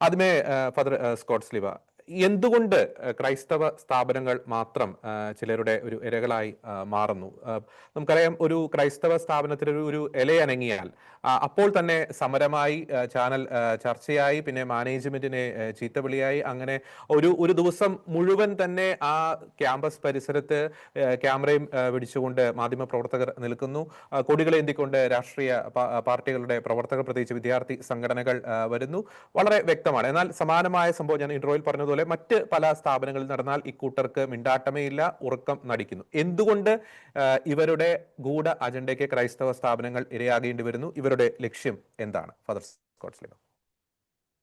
ആദ്യമേ father Scott സ്ലിവ എന്തുകൊണ്ട് ക്രൈസ്തവ സ്ഥാപനങ്ങൾ മാത്രം ചിലരുടെ ഒരു ഇരകളായി മാറുന്നു? നമുക്കറിയാം ഒരു ക്രൈസ്തവ സ്ഥാപനത്തിൽ ഒരു ഒരു ഇലയനങ്ങിയാൽ അപ്പോൾ തന്നെ സമരമായി ചാനൽ ചർച്ചയായി പിന്നെ മാനേജ്മെന്റിനെ ചീത്ത ചീത്തവിളിയായി അങ്ങനെ ഒരു ഒരു ദിവസം മുഴുവൻ തന്നെ ആ ക്യാമ്പസ് പരിസരത്ത് ക്യാമറയും പിടിച്ചുകൊണ്ട് മാധ്യമ പ്രവർത്തകർ നിൽക്കുന്നു കൊടികളെ കൊടികളേന്തിക്കൊണ്ട് രാഷ്ട്രീയ പാർട്ടികളുടെ പ്രവർത്തകർ പ്രത്യേകിച്ച് വിദ്യാർത്ഥി സംഘടനകൾ വരുന്നു. വളരെ വ്യക്തമാണ്. എന്നാൽ സമാനമായ സംഭവം ഞാൻ ഇൻട്രോയിൽ പറഞ്ഞതുപോലെ മറ്റ് പല സ്ഥാപനങ്ങളിൽ നടന്നാൽ ഇക്കൂട്ടർക്ക് മിണ്ടാട്ടമേ ഇല്ല ഉറക്കം നടിക്കുന്നു. എന്തുകൊണ്ട് ഇവരുടെ ഗൂഢ അജണ്ടയ്ക്ക് ക്രൈസ്തവ സ്ഥാപനങ്ങൾ ഇരയാകേണ്ടി വരുന്നു? ഇവരുടെ ലക്ഷ്യം എന്താണ്? ഫാദർ സ്കോട്ട്സ്ലിവ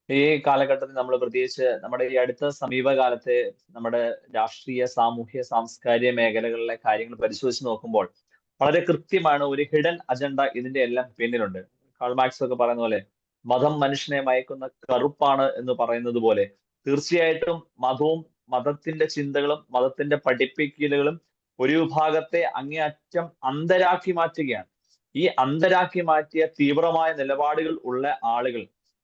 ഈ കാലഘട്ടത്തിൽ നമ്മൾ പ്രത്യേകിച്ച് നമ്മുടെ ഈ അടുത്ത സമീപകാലത്തെ നമ്മുടെ രാഷ്ട്രീയ സാമൂഹ്യ സാംസ്കാരിക മേഖലകളിലെ കാര്യങ്ങൾ പരിശോധിച്ച് നോക്കുമ്പോൾ വളരെ കൃത്യമാണ് ഒരു ഹിഡൻ അജണ്ട ഇതിന്റെ എല്ലാം പിന്നിലുണ്ട്. കാൾമാക്സ് ഒക്കെ പറയുന്ന പോലെ മതം മനുഷ്യനെ മയക്കുന്ന കറുപ്പാണ് എന്ന് പറയുന്നത് പോലെ തീർച്ചയായിട്ടും മതവും മതത്തിന്റെ ചിന്തകളും മതത്തിന്റെ പഠിപ്പിക്കലുകളും ഒരു വിഭാഗത്തെ അങ്ങേയറ്റം അന്തരാക്കി മാറ്റുകയാണ്. ഈ അന്തരാക്കി മാറ്റിയ തീവ്രമായ നിലപാടുകൾ ഉള്ള ആളുകൾ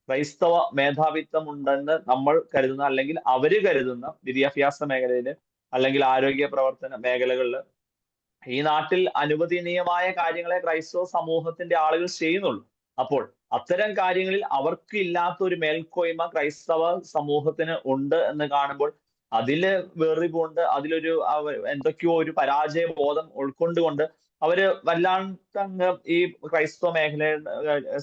ക്രൈസ്തവ മേധാവിത്വം ഉണ്ടെന്ന് നമ്മൾ കരുതുന്ന അല്ലെങ്കിൽ അവർ കരുതുന്ന വിദ്യാഭ്യാസ മേഖലയിൽ അല്ലെങ്കിൽ ആരോഗ്യ പ്രവർത്തന മേഖലകളിൽ ഈ നാട്ടിൽ അനുവദനീയമായ കാര്യങ്ങളെ ക്രൈസ്തവ സമൂഹത്തിന്റെ ആളുകൾ ചെയ്യുന്നുള്ളൂ. അപ്പോൾ അത്തരം കാര്യങ്ങളിൽ അവർക്ക് ഇല്ലാത്ത ഒരു മേൽക്കോയ്മ ക്രൈസ്തവ സമൂഹത്തിന് ഉണ്ട് എന്ന് കാണുമ്പോൾ അതിൽ വെറിവുണ്ട് അതിലൊരു എന്തൊക്കെയോ ഒരു പരാജയ ബോധം ഉൾക്കൊണ്ടുകൊണ്ട് അവർ വല്ലാണ്ട് ഈ ക്രൈസ്തവ മേഖല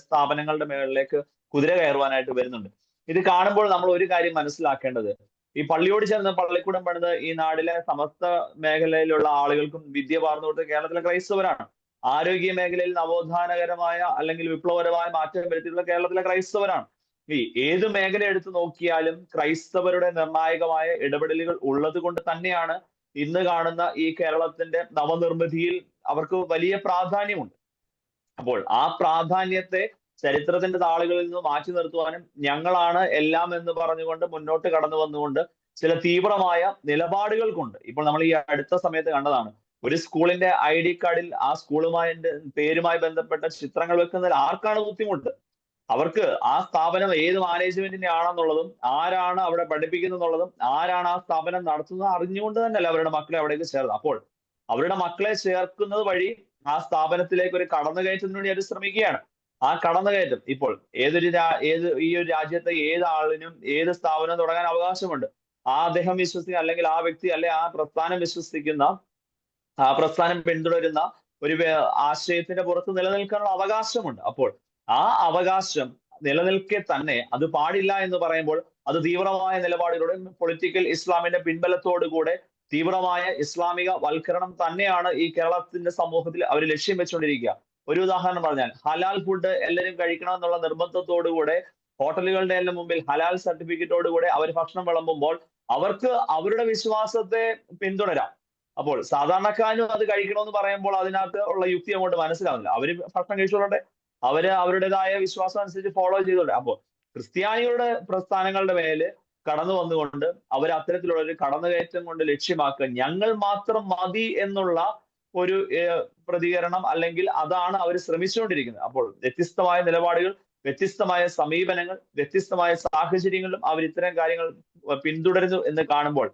സ്ഥാപനങ്ങളുടെ മേളിലേക്ക് കുതിര കയറുവാനായിട്ട് വരുന്നുണ്ട്. ഇത് കാണുമ്പോൾ നമ്മൾ ഒരു കാര്യം മനസ്സിലാക്കേണ്ടത്. ഈ പള്ളിയോട് ചേർന്ന് പള്ളിക്കൂടം പണിത് ഈ നാടിലെ സമസ്ത മേഖലയിലുള്ള ആളുകൾക്കും വിദ്യ പാർന്നു കൊടുത്ത് കേരളത്തിലെ ക്രൈസ്തവരാണ്. ആരോഗ്യ മേഖലയിൽ നവോത്ഥാനകരമായ അല്ലെങ്കിൽ വിപ്ലവകരമായ മാറ്റം വരുത്തിയിട്ടുള്ള കേരളത്തിലെ ക്രൈസ്തവരാണ്. ഈ ഏത് മേഖല എടുത്തു നോക്കിയാലും ക്രൈസ്തവരുടെ നിർണായകമായ ഇടപെടലുകൾ ഉള്ളത് കൊണ്ട് തന്നെയാണ് ഇന്ന് കാണുന്ന ഈ കേരളത്തിന്റെ നവനിർമ്മിതിയിൽ അവർക്ക് വലിയ പ്രാധാന്യമുണ്ട്. അപ്പോൾ ആ പ്രാധാന്യത്തെ ചരിത്രത്തിന്റെ താളുകളിൽ നിന്ന് മാറ്റി നിർത്തുവാനും ഞങ്ങളാണ് എല്ലാം എന്ന് പറഞ്ഞുകൊണ്ട് മുന്നോട്ട് കടന്നു വന്നുകൊണ്ട് ചില തീവ്രമായ നിലപാടുകൾ കൊണ്ട് ഇപ്പോൾ നമ്മൾ ഈ അടുത്ത സമയത്ത് കണ്ടതാണ് ഒരു സ്കൂളിന്റെ ഐ ഡി കാർഡിൽ ആ സ്കൂളുമായി പേരുമായി ബന്ധപ്പെട്ട ചിത്രങ്ങൾ വെക്കുന്നതിൽ ആർക്കാണ് ബുദ്ധിമുട്ട്? അവർക്ക് ആ സ്ഥാപനം ഏത് മാനേജ്മെന്റിന്റെ ആണെന്നുള്ളതും ആരാണ് അവിടെ പഠിപ്പിക്കുന്നുള്ളതും ആരാണ് ആ സ്ഥാപനം നടത്തുന്നത് അറിഞ്ഞുകൊണ്ട് തന്നെയല്ല അവരുടെ മക്കളെ അവിടേക്ക് ചേർന്നത്. അപ്പോൾ അവരുടെ മക്കളെ ചേർക്കുന്നത് വഴി ആ സ്ഥാപനത്തിലേക്ക് ഒരു കടന്നുകയറ്റത്തിന് വേണ്ടി അവർ ശ്രമിക്കുകയാണ്. ആ കടന്നുകയറ്റം ഇപ്പോൾ ഏതൊരു ഏത് ഈ ഒരു രാജ്യത്തെ ഏത് ആളിനും ഏത് സ്ഥാപനം തുടങ്ങാൻ അവകാശമുണ്ട്? ആ അദ്ദേഹം വിശ്വസിക്കുന്ന അല്ലെങ്കിൽ ആ വ്യക്തി അല്ലെ ആ പ്രസ്ഥാനം വിശ്വസിക്കുന്ന ആ പ്രസ്ഥാനം പിന്തുടരുന്ന ഒരു ആശയത്തിന്റെ പുറത്ത് നിലനിൽക്കാനുള്ള അവകാശമുണ്ട്. അപ്പോൾ ആ അവകാശം നിലനിൽക്കെ തന്നെ അത് പാടില്ല എന്ന് പറയുമ്പോൾ അത് തീവ്രമായ നിലപാടുകളുടെ പൊളിറ്റിക്കൽ ഇസ്ലാമിന്റെ പിൻബലത്തോടുകൂടെ തീവ്രമായ ഇസ്ലാമിക വൽക്കരണം തന്നെയാണ് ഈ കേരളത്തിന്റെ സമൂഹത്തിൽ അവർ ലക്ഷ്യം വെച്ചുകൊണ്ടിരിക്കുക. ഒരു ഉദാഹരണം പറഞ്ഞാൽ ഹലാൽ ഫുഡ് എല്ലാവരും കഴിക്കണം എന്നുള്ള നിർബന്ധത്തോടുകൂടെ ഹോട്ടലുകളുടെ എല്ലാം മുമ്പിൽ ഹലാൽ സർട്ടിഫിക്കറ്റോടുകൂടെ അവർ ഭക്ഷണം വിളമ്പുമ്പോൾ അവർക്ക് അവരുടെ വിശ്വാസത്തെ പിന്തുടരാം. അപ്പോൾ സാധാരണക്കാരും അത് കഴിക്കണമെന്ന് പറയുമ്പോൾ അതിനകത്ത് ഉള്ള യുക്തി അങ്ങോട്ട് മനസ്സിലാവില്ല അവർ ഭക്ഷണം കഴിച്ചോളട്ടെ. അവർ അവരുടേതായ വിശ്വാസം അനുസരിച്ച് ഫോളോ ചെയ്തോട്ടെ. അപ്പോൾ ക്രിസ്ത്യാനികളുടെ പ്രസ്ഥാനങ്ങളുടെ മേൽ കടന്നു വന്നുകൊണ്ട് അവർ അത്തരത്തിലുള്ള ഒരു കടന്നുകയറ്റം കൊണ്ട് ലക്ഷ്യമാക്കുക. ഞങ്ങൾ മാത്രം മതി എന്നുള്ള ഒരു പ്രതികരണം അല്ലെങ്കിൽ അതാണ് അവർ ശ്രമിച്ചുകൊണ്ടിരിക്കുന്നത്. അപ്പോൾ വ്യത്യസ്തമായ നിലപാടുകൾ വ്യത്യസ്തമായ സമീപനങ്ങൾ വ്യത്യസ്തമായ സാഹചര്യങ്ങളിലും അവർ ഇത്തരം കാര്യങ്ങൾ പിന്തുടരുന്നു എന്ന് കാണുമ്പോൾ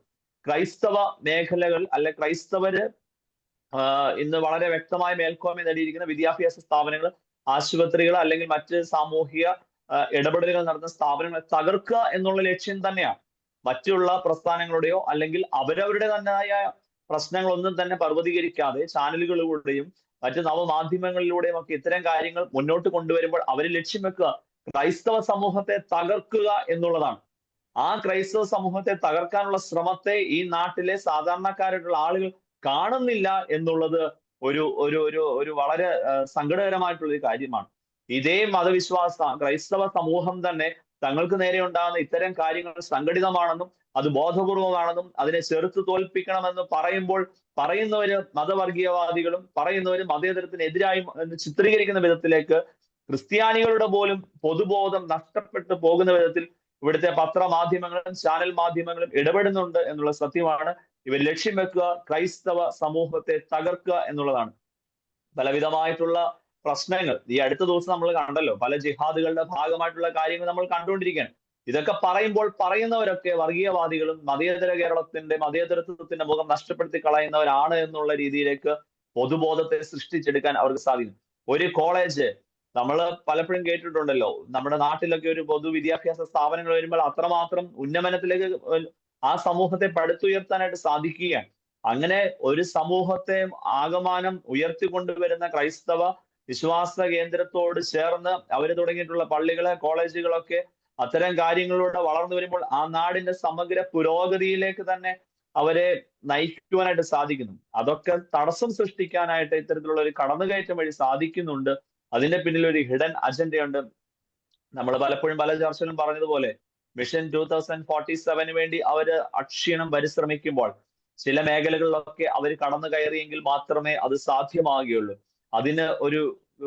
ക്രൈസ്തവ മേഖലകൾ അല്ലെ ക്രൈസ്തവര് ഇന്ന് വളരെ വ്യക്തമായ മേൽക്കോയ്മ നേടിയിരിക്കുന്ന വിദ്യാഭ്യാസ സ്ഥാപനങ്ങൾ ആശുപത്രികൾ അല്ലെങ്കിൽ മറ്റ് സാമൂഹിക ഇടപെടലുകൾ നടത്തുന്ന സ്ഥാപനങ്ങളെ തകർക്കുക എന്നുള്ള ലക്ഷ്യം തന്നെയാണ്. മറ്റുള്ള പ്രസ്ഥാനങ്ങളുടെയോ അല്ലെങ്കിൽ അവരവരുടെ തന്നെയായ പ്രശ്നങ്ങളൊന്നും തന്നെ പർവതീകരിക്കാതെ ചാനലുകളിലൂടെയും മറ്റ് നവമാധ്യമങ്ങളിലൂടെയും ഒക്കെ ഇത്തരം കാര്യങ്ങൾ മുന്നോട്ട് കൊണ്ടുവരുമ്പോൾ അവർ ലക്ഷ്യം വെക്കുക. ക്രൈസ്തവ സമൂഹത്തെ തകർക്കുക എന്നുള്ളതാണ്. ആ ക്രൈസ്തവ സമൂഹത്തെ തകർക്കാനുള്ള ശ്രമത്തെ ഈ നാട്ടിലെ സാധാരണക്കാരായിട്ടുള്ള ആളുകൾ കാണുന്നില്ല എന്നുള്ളത് ഒരു ഒരു ഒരു ഒരു വളരെ സങ്കടകരമായിട്ടുള്ള ഒരു കാര്യമാണ്. ഇതേ മതവിശ്വാസ ക്രൈസ്തവ സമൂഹം തന്നെ തങ്ങൾക്ക് നേരെ ഉണ്ടാകുന്ന ഇത്തരം കാര്യങ്ങൾ സംഘടിതമാണെന്നും അത് ബോധപൂർവമാണെന്നും അതിനെ ചെറുത്ത് തോൽപ്പിക്കണമെന്ന് പറയുമ്പോൾ പറയുന്നവര് മതവർഗീയവാദികളും പറയുന്നവര് മതേതരത്തിനെതിരായി എന്ന് ചിത്രീകരിക്കുന്ന വിധത്തിലേക്ക് ക്രിസ്ത്യാനികളുടെ പോലും പൊതുബോധം നഷ്ടപ്പെട്ടു പോകുന്ന വിധത്തിൽ ഇവിടുത്തെ പത്രമാധ്യമങ്ങളും ചാനൽ മാധ്യമങ്ങളും ഇടപെടുന്നുണ്ട് എന്നുള്ള സത്യമാണ്. ഇവർ ലക്ഷ്യം വെക്കുക ക്രൈസ്തവ സമൂഹത്തെ തകർക്കുക എന്നുള്ളതാണ്. പലവിധമായിട്ടുള്ള പ്രശ്നങ്ങൾ. ഈ അടുത്ത ദിവസം നമ്മൾ കണ്ടല്ലോ പല ജിഹാദുകളുടെ ഭാഗമായിട്ടുള്ള കാര്യങ്ങൾ നമ്മൾ കണ്ടുകൊണ്ടിരിക്കുകയാണ്. ഇതൊക്കെ പറയുമ്പോൾ പറയുന്നവരൊക്കെ വർഗീയവാദികളും മതേതര കേരളത്തിന്റെ മതേതരത്വത്തിന്റെ മുഖം നഷ്ടപ്പെടുത്തി കളയുന്നവരാണ് എന്നുള്ള രീതിയിലേക്ക് പൊതുബോധത്തെ സൃഷ്ടിച്ചെടുക്കാൻ അവർക്ക് സാധിക്കും ഒരു കോളേജ് നമ്മൾ പലപ്പോഴും കേട്ടിട്ടുണ്ടല്ലോ. നമ്മുടെ നാട്ടിലൊക്കെ ഒരു പൊതുവിദ്യാഭ്യാസ സ്ഥാപനങ്ങൾ വരുമ്പോൾ അത്രമാത്രം ഉന്നമനത്തിലേക്ക് ആ സമൂഹത്തെ പടുത്തുയർത്താനായിട്ട് സാധിക്കുകയാണ്. അങ്ങനെ ഒരു സമൂഹത്തെ ആകമാനം ഉയർത്തിക്കൊണ്ടുവരുന്ന ക്രൈസ്തവ വിശ്വാസ കേന്ദ്രത്തോട് ചേർന്ന് അവർ തുടങ്ങിയിട്ടുള്ള പള്ളികൾ കോളേജുകളൊക്കെ അത്തരം കാര്യങ്ങളിലൂടെ വളർന്നു വരുമ്പോൾ ആ നാടിന്റെ സമഗ്ര പുരോഗതിയിലേക്ക് തന്നെ അവരെ നയിക്കുവാനായിട്ട് സാധിക്കുന്നു. അതൊക്കെ തടസ്സം സൃഷ്ടിക്കാനായിട്ട് ഇത്തരത്തിലുള്ള ഒരു കടന്നുകയറ്റം വഴി സാധിക്കുന്നുണ്ട്. അതിന്റെ പിന്നിൽ ഒരു ഹിഡൻ അജണ്ടയുണ്ട് നമ്മൾ പലപ്പോഴും പല ചർച്ചയിലും പറഞ്ഞതുപോലെ മിഷൻ ടൂ തൗസൻഡ് ഫോർട്ടി സെവന് വേണ്ടി അവർ അക്ഷീണം പരിശ്രമിക്കുമ്പോൾ ചില മേഖലകളിലൊക്കെ അവർ കടന്നു കയറിയെങ്കിൽ മാത്രമേ അത് സാധ്യമാകുകയുള്ളൂ. അതിന് ഒരു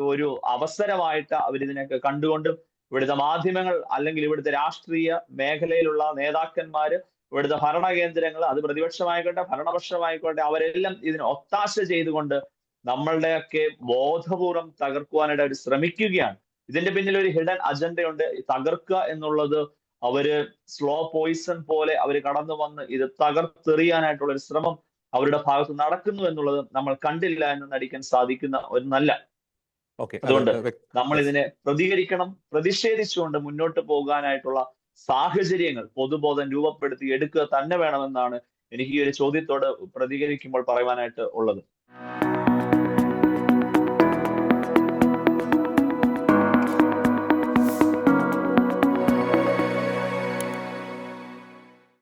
ഒരു അവസരമായിട്ട് അവരിതിനൊക്കെ കണ്ടുകൊണ്ടും ഇവിടുത്തെ മാധ്യമങ്ങൾ അല്ലെങ്കിൽ ഇവിടുത്തെ രാഷ്ട്രീയ മേഖലയിലുള്ള നേതാക്കന്മാര് ഇവിടുത്തെ ഭരണകേന്ദ്രങ്ങൾ അത് പ്രതിപക്ഷമായിക്കോട്ടെ ഭരണപക്ഷമായിക്കോട്ടെ അവരെല്ലാം ഇതിന് ഒത്താശ ചെയ്തുകൊണ്ട് നമ്മളുടെയൊക്കെ ബോധപൂർവം തകർക്കുവാനായിട്ട് അവർ ശ്രമിക്കുകയാണ്. ഇതിന്റെ പിന്നിൽ ഒരു ഹിഡൻ അജണ്ടയുണ്ട് തകർക്കുക എന്നുള്ളത് അവർ സ്ലോ പോയിസൺ പോലെ അവർ കടന്നു വന്ന് ഇത് തകർത്തെറിയാനായിട്ടുള്ള ഒരു ശ്രമം അവരുടെ ഭാഗത്ത് നടക്കുന്നു എന്നുള്ളത് നമ്മൾ കണ്ടില്ല എന്ന് നടിക്കാൻ സാധിക്കുന്ന ഒരു നല്ല. ഓക്കെ. അതുകൊണ്ട് നമ്മൾ ഇതിനെ പ്രതികരിക്കണം പ്രതിഷേധിച്ചുകൊണ്ട് മുന്നോട്ട് പോകാനായിട്ടുള്ള സാഹചര്യങ്ങൾ പൊതുബോധം രൂപപ്പെടുത്തി എടുക്കുക തന്നെ വേണമെന്നാണ് എനിക്ക് ഈ ഒരു ചോദ്യത്തോട് പ്രതികരിക്കുമ്പോൾ പറയുവാനായിട്ട് ഉള്ളത്.